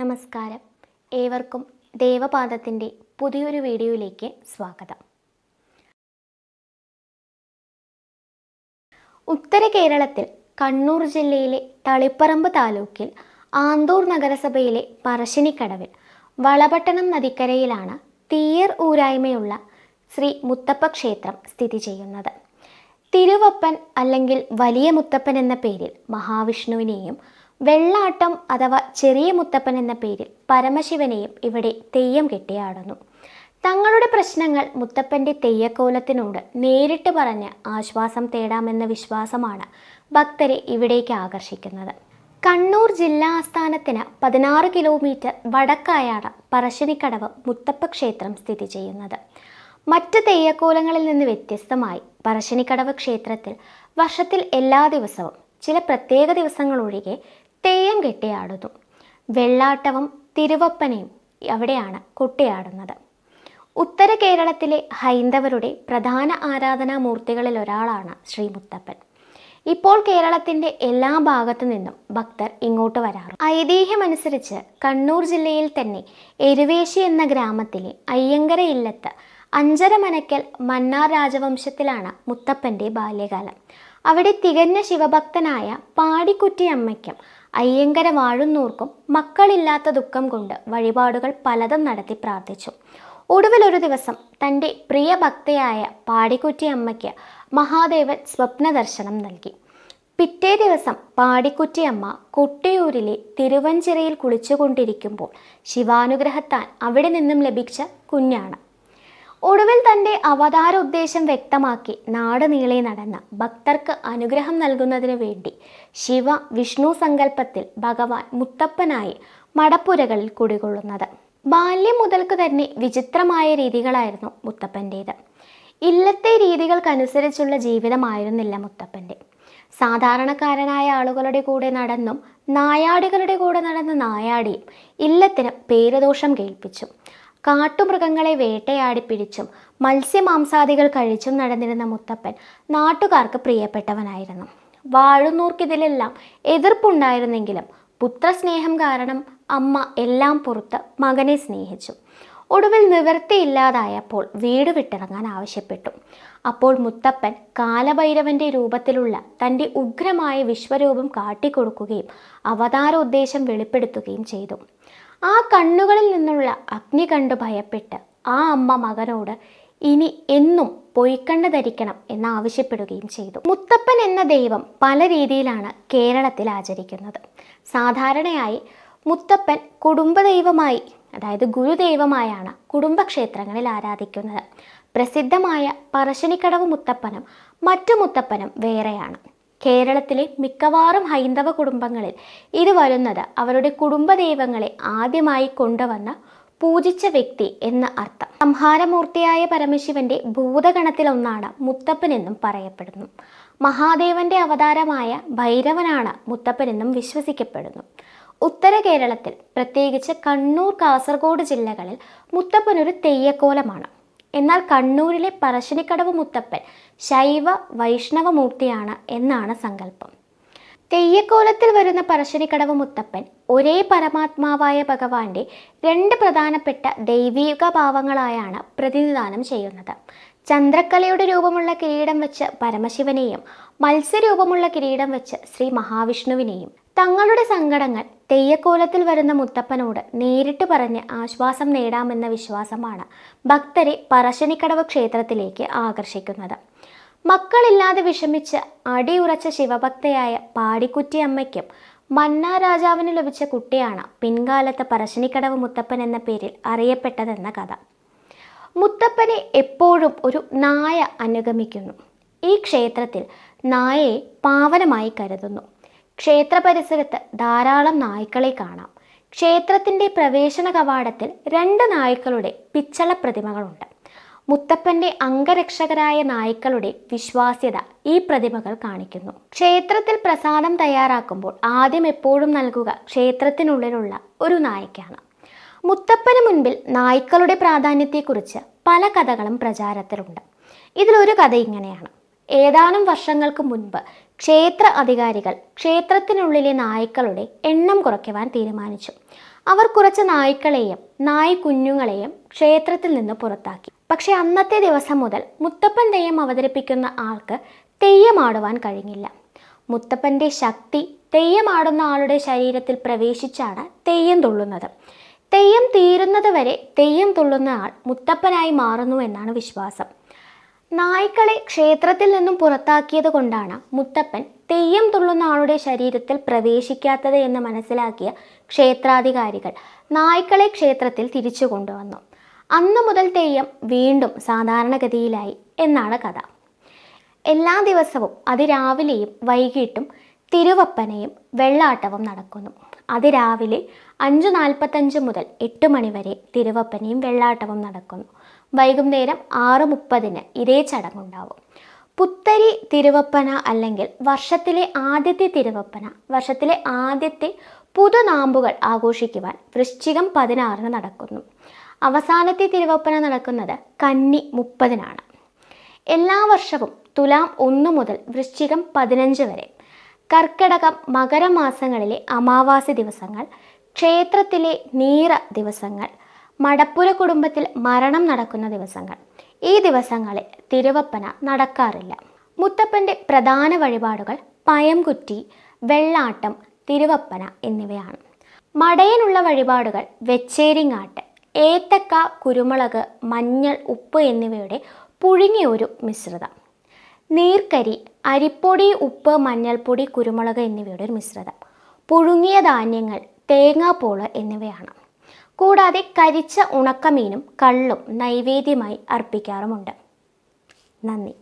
നമസ്കാരം. ഏവർക്കും ദേവപാദത്തിന്റെ പുതിയൊരു വീഡിയോയിലേക്ക് സ്വാഗതം. ഉത്തര കേരളത്തിൽ കണ്ണൂർ ജില്ലയിലെ തളിപ്പറമ്പ് താലൂക്കിൽ ആന്തൂർ നഗരസഭയിലെ പറശ്ശിനിക്കടവിൽ വളപട്ടണം നദിക്കരയിലാണ് തീയർ ഊരായ്മയുള്ള ശ്രീ മുത്തപ്പ ക്ഷേത്രം സ്ഥിതി ചെയ്യുന്നത്. തിരുവപ്പൻ അല്ലെങ്കിൽ വലിയ മുത്തപ്പൻ എന്ന പേരിൽ മഹാവിഷ്ണുവിനെയും വെള്ളാട്ടം അഥവാ ചെറിയ മുത്തപ്പൻ എന്ന പേരിൽ പരമശിവനെയും ഇവിടെ തെയ്യം കെട്ടിയാടുന്നു. തങ്ങളുടെ പ്രശ്നങ്ങൾ മുത്തപ്പന്റെ തെയ്യക്കോലത്തിനോട് നേരിട്ട് പറഞ്ഞ് ആശ്വാസം തേടാമെന്ന വിശ്വാസമാണ് ഭക്തരെ ഇവിടേക്ക് ആകർഷിക്കുന്നത്. കണ്ണൂർ ജില്ലാ ആസ്ഥാനത്തിന് പതിനാറ് കിലോമീറ്റർ വടക്കായാണ് പറശ്ശിനിക്കടവ് മുത്തപ്പ ക്ഷേത്രം സ്ഥിതി ചെയ്യുന്നത്. മറ്റ് തെയ്യക്കോലങ്ങളിൽ നിന്ന് വ്യത്യസ്തമായി പറശ്ശിനിക്കടവ് ക്ഷേത്രത്തിൽ വർഷത്തിൽ എല്ലാ ദിവസവും ചില പ്രത്യേക ദിവസങ്ങൾ ഒഴികെ തെയ്യം കെട്ടിയാടുന്നു. വെള്ളാട്ടവും തിരുവപ്പനയും അവിടെയാണ് കൊട്ടിയാടുന്നത്. ഉത്തര കേരളത്തിലെ ഹൈന്ദവരുടെ പ്രധാന ആരാധനാമൂർത്തികളിൽ ഒരാളാണ് ശ്രീ മുത്തപ്പൻ. ഇപ്പോൾ കേരളത്തിന്റെ എല്ലാ ഭാഗത്തു നിന്നും ഭക്തർ ഇങ്ങോട്ട് വരാറ് ഐതിഹ്യമനുസരിച്ച് കണ്ണൂർ ജില്ലയിൽ തന്നെ എരുവേശി എന്ന ഗ്രാമത്തിലെ അയ്യങ്കര ഇല്ലത്ത് അഞ്ചര മനക്കൽ മന്നാർ രാജവംശത്തിലാണ് മുത്തപ്പന്റെ ബാല്യകാലം. അവിടെ തികഞ്ഞ ശിവഭക്തനായ പാടിക്കുറ്റി അമ്മയ്ക്കും അയ്യങ്കര വാഴുന്നൂർക്കും മക്കളില്ലാത്ത ദുഃഖം കൊണ്ട് വഴിപാടുകൾ പലതും നടത്തി പ്രാർത്ഥിച്ചു. ഒടുവിൽ ഒരു ദിവസം തന്റെ പ്രിയ ഭക്തയായ പാടിക്കുറ്റി അമ്മയ്ക്ക് മഹാദേവൻ സ്വപ്ന ദർശനം നൽകി. പിറ്റേ ദിവസം പാടിക്കുറ്റിയമ്മ കൊട്ടിയൂരിലെ തിരുവഞ്ചിറയിൽ കുളിച്ചുകൊണ്ടിരിക്കുമ്പോൾ ശിവാനുഗ്രഹത്താൽ അവിടെ നിന്നും ലഭിച്ച കുഞ്ഞാണ്. ഒടുവിൽ തന്റെ അവതാര ഉദ്ദേശം വ്യക്തമാക്കി. നാട് നീളെ നടന്ന ഭക്തർക്ക് അനുഗ്രഹം നൽകുന്നതിന് വേണ്ടി ശിവ വിഷ്ണു സങ്കല്പത്തിൽ ഭഗവാൻ മുത്തപ്പനായി മടപ്പുരകളിൽ കുടികൊള്ളുന്നത്. ബാല്യം മുതൽക്ക് തന്നെ വിചിത്രമായ രീതികളായിരുന്നു മുത്തപ്പന്റേത് ഇല്ലത്തെ രീതികൾക്കനുസരിച്ചുള്ള ജീവിതമായിരുന്നില്ല മുത്തപ്പന്റെ സാധാരണക്കാരനായ ആളുകളുടെ കൂടെ നടന്നും നായാടികളുടെ കൂടെ നടന്ന നായാടിയും ഇല്ലത്തിന് പേരുദോഷം കേൾപ്പിച്ചു. കാട്ടുമൃഗങ്ങളെ വേട്ടയാടി പിടിച്ചും മത്സ്യമാംസാദികൾ കഴിച്ചും നടന്നിരുന്ന മുത്തപ്പൻ നാട്ടുകാർക്ക് പ്രിയപ്പെട്ടവനായിരുന്നു. വാഴുന്നൂർക്കിതിലെല്ലാം എതിർപ്പുണ്ടായിരുന്നെങ്കിലും പുത്രസ്നേഹം കാരണം അമ്മ എല്ലാം പുറത്ത് മകനെ സ്നേഹിച്ചു. ഒടുവിൽ നിവൃത്തിയില്ലാതായപ്പോൾ വീട് വിട്ടിറങ്ങാൻ ആവശ്യപ്പെട്ടു. അപ്പോൾ മുത്തപ്പൻ കാലഭൈരവന്റെ രൂപത്തിലുള്ള തന്റെ ഉഗ്രമായ വിശ്വരൂപം കാട്ടിക്കൊടുക്കുകയും അവതാര ഉദ്ദേശം വെളിപ്പെടുത്തുകയും ചെയ്തു. ആ കണ്ണുകളിൽ നിന്നുള്ള അഗ്നി കണ്ട് ഭയപ്പെട്ട് ആ അമ്മ മകനോട് ഇനി എന്നും പൊയ്ക്കണ്ണ് ധരിക്കണം എന്ന് ആവശ്യപ്പെടുകയും ചെയ്തു. മുത്തപ്പൻ എന്ന ദൈവം പല രീതിയിലാണ് കേരളത്തിൽ ആചരിക്കുന്നത്. സാധാരണയായി മുത്തപ്പൻ കുടുംബദൈവമായി അതായത് ഗുരുദൈവമായാണ് കുടുംബക്ഷേത്രങ്ങളിൽ ആരാധിക്കുന്നത്. പ്രസിദ്ധമായ പറശ്ശിനിക്കടവ് മുത്തപ്പനും മറ്റു മുത്തപ്പനും വേറെയാണ്. കേരളത്തിലെ മിക്കവാറും ഹൈന്ദവ കുടുംബങ്ങളിൽ ഇത് വരുന്നത് അവരുടെ കുടുംബ ദൈവങ്ങളെ ആദ്യമായി കൊണ്ടുവന്ന പൂജിച്ച വ്യക്തി എന്ന അർത്ഥം. സംഹാരമൂർത്തിയായ പരമശിവന്റെ ഭൂതഗണത്തിലൊന്നാണ് മുത്തപ്പൻ എന്നും പറയപ്പെടുന്നു. മഹാദേവന്റെ അവതാരമായ ഭൈരവനാണ് മുത്തപ്പൻ എന്നും വിശ്വസിക്കപ്പെടുന്നു. ഉത്തര കേരളത്തിൽ പ്രത്യേകിച്ച് കണ്ണൂർ കാസർഗോഡ് ജില്ലകളിൽ മുത്തപ്പൻ ഒരു തെയ്യക്കോലമാണ്. എന്നാൽ കണ്ണൂരിലെ പറശ്ശിനിക്കടവ് മുത്തപ്പൻ ശൈവ വൈഷ്ണവ മൂർത്തിയാണ് എന്നാണ് സങ്കല്പം. തെയ്യക്കോലത്തിൽ വരുന്ന പറശ്ശിനിക്കടവ് മുത്തപ്പൻ ഒരേ പരമാത്മാവായ ഭഗവാന്റെ രണ്ട് പ്രധാനപ്പെട്ട ദൈവീക ഭാവങ്ങളായാണ് പ്രതിനിധാനം ചെയ്യുന്നത്. ചന്ദ്രക്കലയുടെ രൂപമുള്ള കിരീടം വെച്ച് പരമശിവനെയും മത്സ്യരൂപമുള്ള കിരീടം വെച്ച് ശ്രീ മഹാവിഷ്ണുവിനെയും തങ്ങളുടെ സങ്കടങ്ങൾ തെയ്യക്കോലത്തിൽ വരുന്ന മുത്തപ്പനോട് നേരിട്ട് പറഞ്ഞ് ആശ്വാസം നേടാമെന്ന വിശ്വാസമാണ് ഭക്തരെ പറശ്ശിനിക്കടവ് ക്ഷേത്രത്തിലേക്ക് ആകർഷിക്കുന്നത്. മക്കളില്ലാതെ വിഷമിച്ച് അടിയുറച്ച ശിവഭക്തയായ പാടിക്കുറ്റി അമ്മയ്ക്കും മന്നാ രാജാവിന് ലഭിച്ച കുട്ടിയാണ് പിൻകാലത്ത് പറശ്ശിനിക്കടവ് മുത്തപ്പൻ എന്ന പേരിൽ അറിയപ്പെട്ടതെന്ന കഥ. മുത്തപ്പനെ എപ്പോഴും ഒരു നായ അനുഗമിക്കുന്നു. ഈ ക്ഷേത്രത്തിൽ നായയെ പാവനമായി കരുതുന്നു. ക്ഷേത്ര പരിസരത്ത് ധാരാളം നായ്ക്കളെ കാണാം. ക്ഷേത്രത്തിന്റെ പ്രവേശന കവാടത്തിൽ രണ്ട് നായ്ക്കളുടെ പിച്ചള പ്രതിമകളുണ്ട്. മുത്തപ്പന്റെ അംഗരക്ഷകരായ നായ്ക്കളുടെ വിശ്വാസ്യത ഈ പ്രതിമകൾ കാണിക്കുന്നു. ക്ഷേത്രത്തിൽ പ്രസാദം തയ്യാറാക്കുമ്പോൾ ആദ്യം എപ്പോഴും നൽകുക ക്ഷേത്രത്തിനുള്ളിലുള്ള ഒരു നായ്ക്കാണ്. മുത്തപ്പന് മുൻപിൽ നായ്ക്കളുടെ പ്രാധാന്യത്തെക്കുറിച്ച് പല കഥകളും പ്രചാരത്തിലുണ്ട്. ഇതിലൊരു കഥ ഇങ്ങനെയാണ്. ഏതാനും വർഷങ്ങൾക്ക് മുൻപ് ക്ഷേത്ര അധികാരികൾ ക്ഷേത്രത്തിനുള്ളിലെ നായ്ക്കളുടെ എണ്ണം കുറയ്ക്കുവാൻ തീരുമാനിച്ചു. അവർ കുറച്ച് നായ്ക്കളെയും നായ് കുഞ്ഞുങ്ങളെയും ക്ഷേത്രത്തിൽ നിന്ന് പുറത്താക്കി. പക്ഷേ അന്നത്തെ ദിവസം മുതൽ മുത്തപ്പൻ തെയ്യം അവതരിപ്പിക്കുന്ന ആൾക്ക് തെയ്യമാടുവാൻ കഴിഞ്ഞില്ല. മുത്തപ്പന്റെ ശക്തി തെയ്യമാടുന്ന ആളുടെ ശരീരത്തിൽ പ്രവേശിച്ചാണ് തെയ്യം തുള്ളുന്നത്. തെയ്യം തീരുന്നത് വരെ തെയ്യം തുള്ളുന്ന ആൾ മുത്തപ്പനായി മാറുന്നു എന്നാണ് വിശ്വാസം. നായ്ക്കളെ ക്ഷേത്രത്തിൽ നിന്നും പുറത്താക്കിയത് കൊണ്ടാണ് മുത്തപ്പൻ തെയ്യം തുള്ളുന്ന ആളുടെ ശരീരത്തിൽ പ്രവേശിക്കാത്തത് എന്ന് മനസ്സിലാക്കിയ ക്ഷേത്രാധികാരികൾ നായ്ക്കളെ ക്ഷേത്രത്തിൽ തിരിച്ചു കൊണ്ടുവന്നു. അന്ന് മുതൽ തെയ്യം വീണ്ടും സാധാരണഗതിയിലായി എന്നാണ് കഥ. എല്ലാ ദിവസവും അതിരാവിലെയും വൈകിട്ടും തിരുവപ്പനയും വെള്ളാട്ടവും നടക്കുന്നു. അതിരാവിലെ അഞ്ച് നാൽപ്പത്തഞ്ച് മുതൽ എട്ട് മണിവരെ തിരുവപ്പനയും വെള്ളാട്ടവും നടക്കുന്നു. വൈകുന്നേരം ആറ് മുപ്പതിന് ഇതേ ചടങ്ങുണ്ടാവും. പുത്തരി തിരുവപ്പന അല്ലെങ്കിൽ വർഷത്തിലെ ആദ്യത്തെ തിരുവപ്പന വർഷത്തിലെ ആദ്യത്തെ പുതുനാമ്പുകൾ ആഘോഷിക്കുവാൻ വൃശ്ചികം പതിനാറിന് നടക്കുന്നു. അവസാനത്തെ തിരുവപ്പന നടക്കുന്നത് കന്നി മുപ്പതിനാണ്. എല്ലാ വർഷവും തുലാം ഒന്ന് മുതൽ വൃശ്ചികം പതിനഞ്ച് വരെ. കർക്കിടകം മകരമാസങ്ങളിലെ അമാവാസി ദിവസങ്ങൾ ക്ഷേത്രത്തിലെ നീറ ദിവസങ്ങൾ മടപ്പുര കുടുംബത്തിൽ മരണം നടക്കുന്ന ദിവസങ്ങൾ. ഈ ദിവസങ്ങളിൽ തിരുവപ്പന നടക്കാറില്ല. മുത്തപ്പന്റെ പ്രധാന വഴിപാടുകൾ പയംകുറ്റി വെള്ളാട്ടം തിരുവപ്പന എന്നിവയാണ്. മടയനുള്ള വഴിപാടുകൾ വെച്ചേരിങ്ങാട്ട് ഏത്തക്ക കുരുമുളക് മഞ്ഞൾ ഉപ്പ് എന്നിവയുടെ പുഴുങ്ങിയ ഒരു മിശ്രിതം. നീർക്കരി അരിപ്പൊടി ഉപ്പ് മഞ്ഞൾപ്പൊടി കുരുമുളക് എന്നിവയുടെ ഒരു മിശ്രിതം. പുഴുങ്ങിയ ധാന്യങ്ങൾ തേങ്ങാപ്പോൾ എന്നിവയാണ്. കൂടാതെ കരിച്ച ഉണക്കമീനും കള്ളും നൈവേദ്യമായി അർപ്പിക്കാറുമുണ്ട്. നന്ദി.